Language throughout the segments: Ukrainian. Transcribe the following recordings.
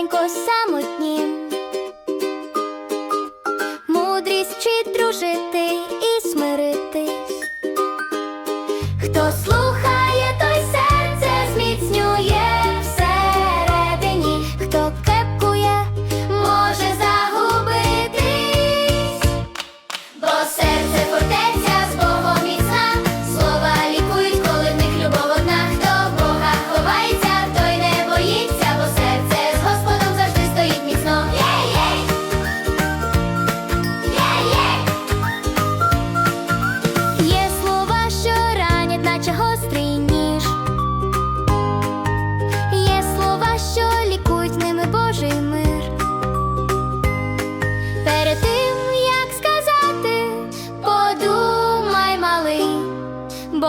серденько самотнім, мудрість чи дружити.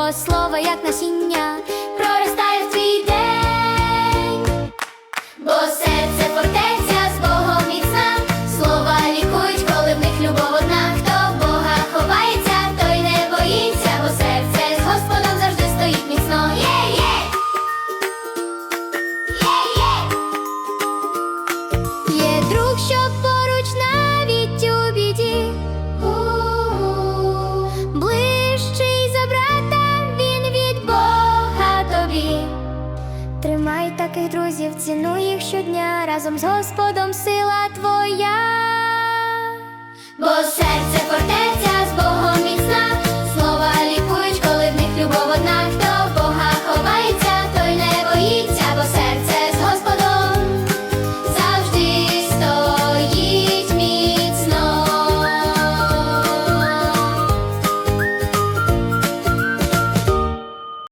Слово, як насіння, проростає в твій день. таких друзів, ціну їх щодня разом з Господом сила твоя.